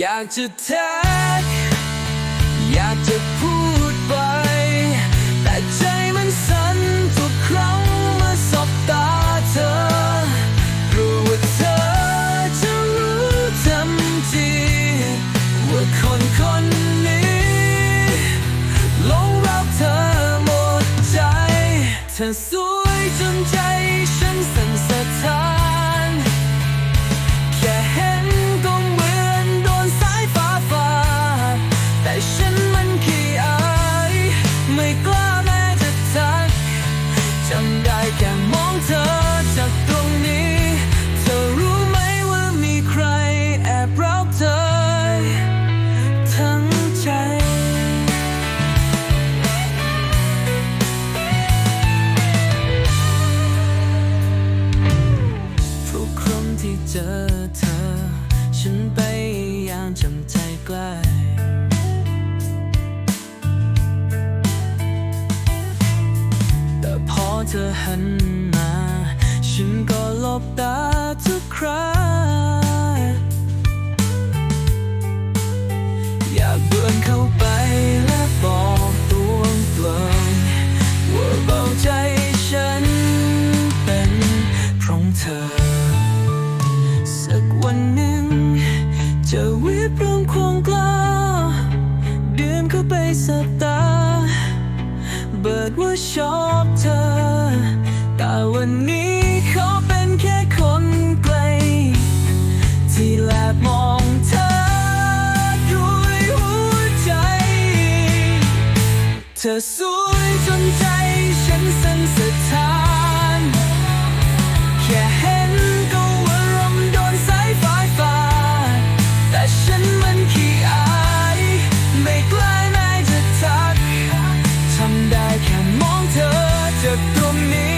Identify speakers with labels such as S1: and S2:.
S1: อยากจะแท็กอยากจะพูดไป แต่ใจมันสั่นทุกครั้งเมื่อสบตาเธอ รู้ว่าเธอจะรู้ทันทีว่าคนคนนี้หลงรักเธอหมดใจ เธอสวยจนใจฉันสั่น ครั้งที่เจอเธอ ฉันไปอย่างจำใจใกล้แต่พอเธอหัน จะวิบรื่องความกล้าเดินเข้าไปสบตา เบิดว่าชอบเธอ แต่วันนี้เขาเป็นแค่คนไกล ที่แลบมองเธอด้วยหัวใจ เธอส electromagnetic